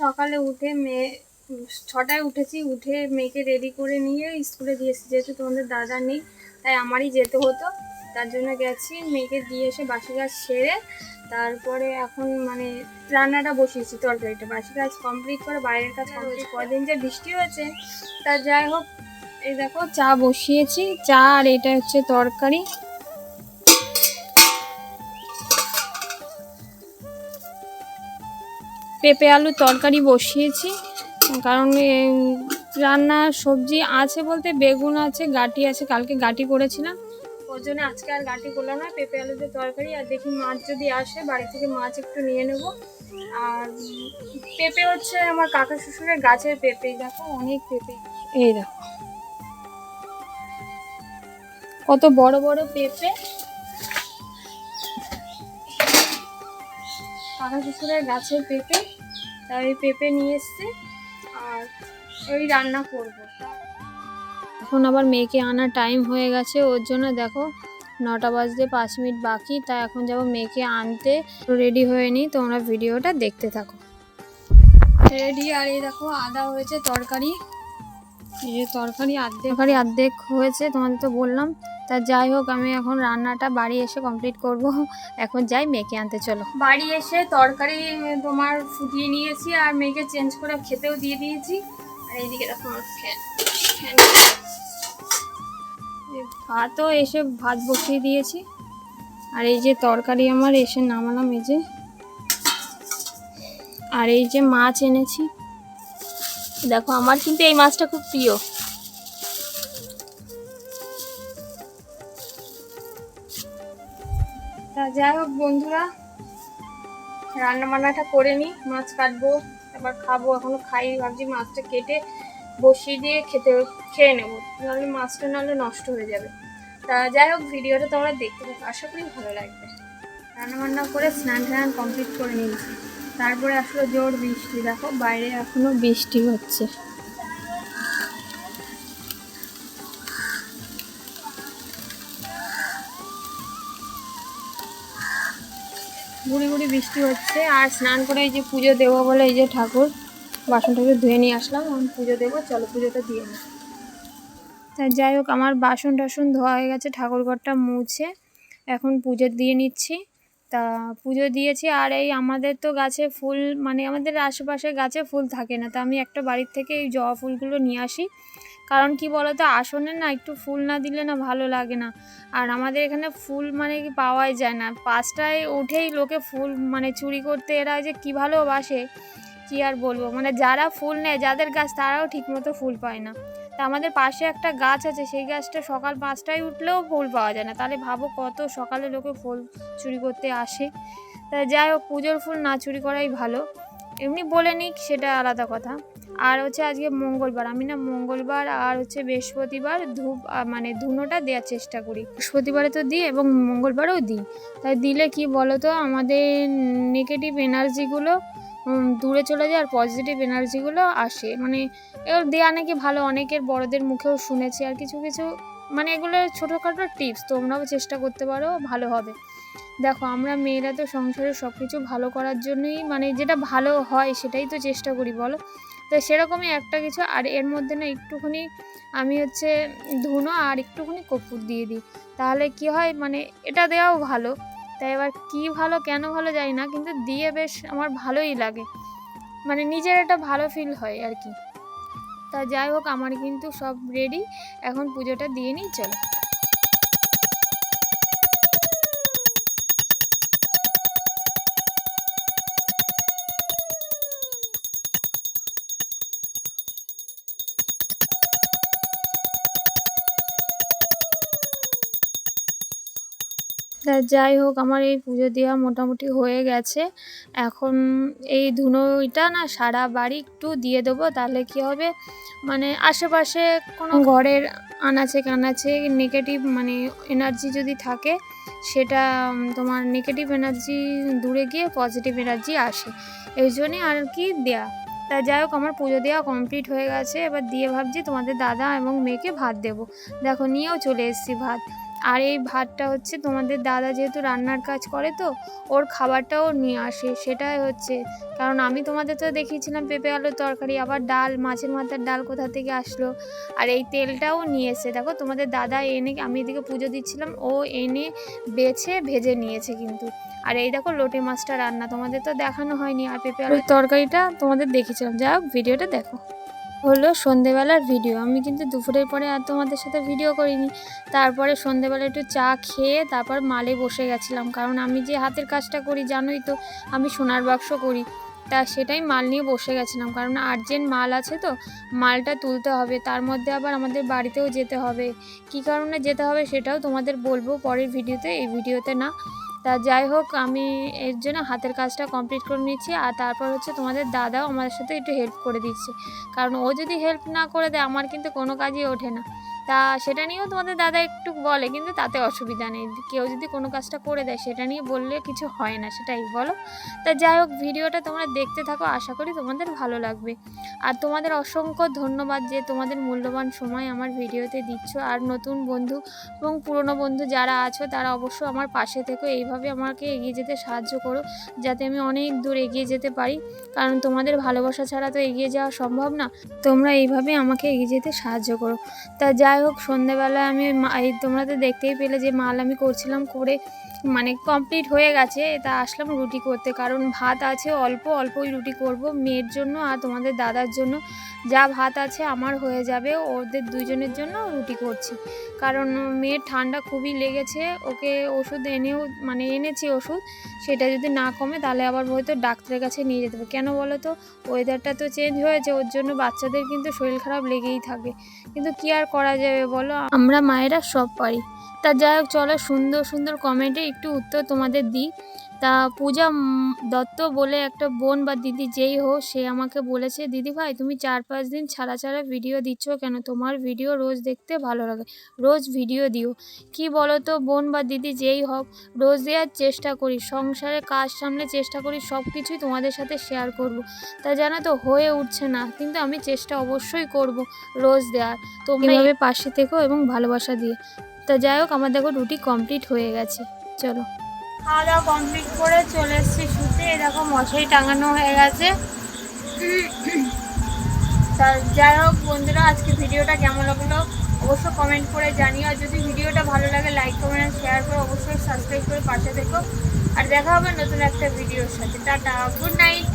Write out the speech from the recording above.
সকালে উঠে মেয়ে, ছটায় উঠেছি, উঠে মেয়েকে রেডি করে নিয়ে স্কুলে দিয়ে এসেছি। যেহেতু তোমাদের দাদা নেই, তাই আমারই যেতে হতো। তার জন্য গেছি, মেয়েকে দিয়ে এসে বাসি কাজ সেরে তারপরে এখন মানে রান্নাটা বসিয়েছি তরকারিটা। বাসি কাজ কমপ্লিট করে, বাইরের কাজ কমপ্লিট কদিন যে বৃষ্টি হয়েছে, তা যাই হোক, এই দেখো, চা বসিয়েছি। চা আর এটা হচ্ছে তরকারি। পেঁপে আলু তরকারি বসিয়েছি। কারণ রান্না সবজি আছে বলতে বেগুন আছে গাটি আছে কালকে গাটি করেছিলাম। ওর জন্য আজকে আর গাটি করলাম না পেঁপে আলু দিয়ে তরকারি। আর দেখি মাছ যদি আসে বাড়ি থেকে মাছ একটু নিয়ে নেব। আর পেঁপে হচ্ছে আমার কাকা শ্বশুরের গাছের পেঁপে দেখো অনেক পেঁপে। এই দেখো। কত বড় বড় পেঁপে। কাকা শ্বশুরের গাছের পেঁপে তাই ওই পেঁপে নিয়ে এসছে আর ওই রান্না করব। এখন আবার মেয়েকে আনার টাইম হয়ে গেছে ওর জন্য দেখো নটা বাজতে পাঁচ মিনিট বাকি তাই এখন যাব মেয়েকে আনতে। রেডি হয়ে নিই তোমরা ভিডিওটা দেখতে থাকো। রেডি আর এই দেখো আদা হয়েছে তরকারি। এই যে তরকারি আর্ধেক তরকারি আর্ধেক হয়েছে তোমাদের তো বললাম। তা যাই হোক আমি এখন রান্নাটা বাড়ি এসে কমপ্লিট করব। এখন যাই মেয়েকে আনতে চলো। বাড়ি এসে তরকারি তোমার ফুটিয়ে নিয়েছি আর মেয়েকে চেঞ্জ করে খেতেও দিয়ে দিয়েছি। আর এইদিকে দেখো আমার ফ্যান ফ্যান ভাতও এসে ভাত বসিয়ে দিয়েছি। আর এই যে তরকারি আমার এসে নামালাম এই যে। আর এই যে মাছ এনেছি। দেখো আমার কিন্তু এই মাছটা খুব প্রিয়। যাই হোক বন্ধুরা রান্না বান্নাটা করে নিই মাছ কাটবো এবার খাব, এখনও খাই, ভাবছি মাছটা কেটে বসিয়ে দিয়ে খেতে খেয়ে নেব। নাহলে মাছটা নাহলে নষ্ট হয়ে যাবে। তা যাই হোক, ভিডিওটা তোমরা দেখতে থাকো, আশা করি ভালো লাগবে। রান্না বান্না করে স্নান টান কমপ্লিট করে নিয়েছি তারপরে আসলো জোর বৃষ্টি, দেখো বাইরে এখনও বৃষ্টি হচ্ছে। গুড়ি গুড়ি বৃষ্টি হচ্ছে। আর স্নান করে এই যে পুজো দেবো বলে এই যে ঠাকুর বাসন ধুয়ে নিয়ে আসলাম। এখন পুজো দেবো, চলো পুজোটা দিয়ে নিই তা যাই হোক, আমার বাসন টাসন ধোয়া হয়ে গেছে, ঠাকুর ঘরটা মুছে। এখন পুজো দিয়ে নিচ্ছি। তা পুজো দিয়েছি, আর এই আমাদের তো গাছে ফুল মানে আমাদের আশেপাশে গাছে ফুল থাকে না। তা আমি একটা বাড়ির থেকে এই জবা ফুলগুলো নিয়ে আসি। কারণ কি বলতো, আসনে না একটু ফুল না দিলে না ভালো লাগে না। আর আমাদের এখানে ফুল মানে কি পাওয়াই যায় না। পাঁচটায় উঠেই লোকে ফুল মানে চুরি করতে এরা যে কী ভালোবাসে, কি আর বলব? মানে যারা ফুল নেয়, যাদের গাছ তারাও ঠিকমতো ফুল পায় না। তা আমাদের পাশে একটা গাছ আছে, সেই গাছটা সকাল পাঁচটায় উঠলেও ফুল পাওয়া যায় না। তাহলে ভাবো কত সকালে লোকে ফুল চুরি করতে আসে। তা যাই হোক, পুজোর ফুল না চুরি করাই ভালো। এমনি বলে নিক, সেটা আলাদা কথা। আর হচ্ছে আজকে মঙ্গলবার। আমি না মঙ্গলবার আর হচ্ছে বৃহস্পতিবার ধূপ মানে ধুনোটা দেওয়ার চেষ্টা করি। বৃহস্পতিবারে তো দিই এবং মঙ্গলবারেও দিই। তাই দিলে কি বলো তো আমাদের নেগেটিভ এনার্জিগুলো দূরে চলে যায় আর পজিটিভ এনার্জিগুলো আসে। মানে এগুলো দেওয়া নাকি ভালো, অনেকের বড়দের মুখেও শুনেছি আর কিছু কিছু মানে এগুলো ছোটোখাটো টিপস তোমরাও চেষ্টা করতে পারো, ভালো হবে। দেখো, আমরা মেয়েরা তো সংসারে সব কিছু ভালো করার জন্যই মানে যেটা ভালো হয় সেটাই তো চেষ্টা করি, বলো? তো সেরকমই একটা কিছু। আর এর মধ্যে না একটুখানি আমি হচ্ছে ধুনো আর একটুখানি কপুর দিয়ে দিই। তাহলে কি হয় মানে এটা দেওয়াও ভালো। তাই এবার কি ভালো, কেন ভালো জানি না, কিন্তু দিয়ে বেশ আমার ভালোই লাগে। মানে নিজের একটা ভালো ফিল হয় আর কি। তা যাই হোক, আমার কিন্তু সব রেডি এখন পুজোটা দিয়ে নিই, চলো। তা যাই হোক, আমার এই পুজো দেওয়া মোটামুটি হয়ে গেছে। এখন এই ধুনোটা না সারা বাড়ি একটু দিয়ে দেবো, তাহলে কি হবে? মানে আশেপাশে কোনো ঘরের আনাচে কানাচে নেগেটিভ মানে এনার্জি যদি থাকে, সেটা তোমার নেগেটিভ এনার্জি দূরে গিয়ে পজিটিভ এনার্জি আসে। এই জন্যই আর কি দেয়া? তা যাই হোক, আমার পুজো দেওয়া কমপ্লিট হয়ে গেছে। এবার দিয়ে ভাবছি তোমাদের দাদা এবং মেয়েকে ভাত দেবো। দেখো, নিয়েও চলে এসেছি ভাত। আর এই ভাতটা হচ্ছে তোমাদের দাদা যেহেতু রান্নার কাজ করে তো, ওর খাবারটাও নিয়ে আসে, সেটাই হচ্ছে। কারণ আমি তোমাদের তো দেখিয়েছিলাম পেঁপে আলুর তরকারি, আবার ডাল, মাছের মাথার ডাল কোথা থেকে আসলো? আর এই তেলটাও নিয়ে এসে, দেখো তোমাদের দাদা এনে, আমি এদিকে পুজো দিচ্ছিলাম, ও এনে বেছে, ভেজে নিয়েছে কিন্তু। আর এই দেখো লোটে মাছটা রান্না, তোমাদের তো দেখানো হয়নি, আর পেঁপে আলুর তরকারিটা তোমাদের দেখেছিলাম যাই হোক, ভিডিওটা দেখো। হলো সন্ধেবেলার ভিডিও আমি কিন্তু দুপুরের পরে আর তোমাদের সাথে ভিডিও করিনি। তারপরে সন্ধেবেলা একটু চা খেয়ে তারপর মালে বসে গেছিলাম। কারণ আমি যে হাতের কাজটা করি, জানোই তো, আমি সোনার বাক্স করি। তা সেটাই মাল নিয়ে বসে গেছিলাম। কারণ আর্জেন্ট মাল আছে তো, মালটা তুলতে হবে। তার মধ্যে আবার আমাদের বাড়িতেও যেতে হবে। কী কারণে যেতে হবে সেটাও তোমাদের বলব পরের ভিডিওতে এই ভিডিওতে না তা যাই হোক, আমি এর জন্য হাতের কাজটা কমপ্লিট করে নিচ্ছি আর তারপর হচ্ছে তোমাদের দাদাও আমাদের সাথে একটু হেল্প করে দিচ্ছে। কারণ ও যদি হেল্প না করে দেয়, আমার কিন্তু কোনো কাজই ওঠে না। তা সেটা নিয়েও তোমাদের দাদা একটু বলে, কিন্তু তাতে অসুবিধা নেই। কেউ যদি কোনো কাজটা করে দেয়, সেটা নিয়ে বললে কিছু হয় না, সেটাই বলো। তা যাই হোক, ভিডিওটা তোমরা দেখতে থাকো, আশা করি তোমাদের ভালো লাগবে। আর তোমাদের অসংখ্য ধন্যবাদ যে তোমাদের মূল্যবান সময় আমার ভিডিওতে দিচ্ছ। আর নতুন বন্ধু এবং পুরনো বন্ধু যারা আছো, তারা অবশ্যই আমার পাশে থেকো। এইভাবে আমাকে এগিয়ে যেতে সাহায্য করো, যাতে আমি অনেক দূর এগিয়ে যেতে পারি। কারণ তোমাদের ভালোবাসা ছাড়া তো এগিয়ে যাওয়া সম্ভব না। তোমরা এইভাবে আমাকে এগিয়ে যেতে সাহায্য করো। তা যাই হোক সন্ধেবেলায় আমি এই তোমরা তো দেখতেই পেলে যে মাল আমি করছিলাম করে মানে কমপ্লিট হয়ে গেছে, তা আসলাম রুটি করতে। কারণ ভাত আছে, অল্প অল্পই রুটি করব মেয়ের জন্য আর তোমাদের দাদার জন্য। যা ভাত আছে আমার হয়ে যাবে, ওদের দুজনের জন্য রুটি করছি। কারণ মেয়ের ঠান্ডা খুবই লেগেছে, ওকে ওষুধ এনেও মানে এনেছি ওষুধ, সেটা যদি না কমে তাহলে আবার হয়তো ডাক্তারের কাছে নিয়ে যেতে হবে। কেন বলো তো? ওয়েদারটা তো চেঞ্জ হয়েছে, ওর জন্য বাচ্চাদের কিন্তু শরীর খারাপ লেগেই থাকে। কিন্তু কি আর করা যাবে বলো? আমরা মায়েরা সব পারি। তা যাই হোক, চলো সুন্দর সুন্দর কমেন্টে একটু উত্তর তোমাদের দিই। তা পূজা দত্ত বলে একটা বোন বা দিদি যেই হোক সে আমাকে বলেছে দিদি ভাই তুমি চার পাঁচ দিন ছাড়া ছাড়া ভিডিও দিচ্ছ কেন? তোমার ভিডিও রোজ দেখতে ভালো লাগে। রোজ ভিডিও দিও। কি বলো তো বোন বা দিদি যেই হোক রোজ দেওয়ার চেষ্টা করি সংসারে কাজ সামনে চেষ্টা করি সব কিছুই তোমাদের সাথে শেয়ার করব। তা জানো তো হয়ে উঠছে না কিন্তু আমি চেষ্টা অবশ্যই করব রোজ দেওয়ার। তোমরা এভাবে পাশে থেকো এবং ভালোবাসা দিয়ে তা যাই হোক আমার দেখো রুটি কমপ্লিট হয়ে গেছে। চলো। খাওয়া দাওয়া কমপ্লিট করে চলে এসেছি শুতে। এরকম মশারি টাঙানো হয়ে গেছে। যাই হোক বন্ধুরা, আজকে ভিডিওটা কেমন লাগল অবশ্যই কমেন্ট করে জানিও। আর যদি ভিডিওটা ভালো লাগে লাইক কমেন্ট শেয়ার করে অবশ্যই সাবস্ক্রাইব করে পাশে দেখো আর দেখা হবে নতুন একটা ভিডিওর সাথে। Tata good night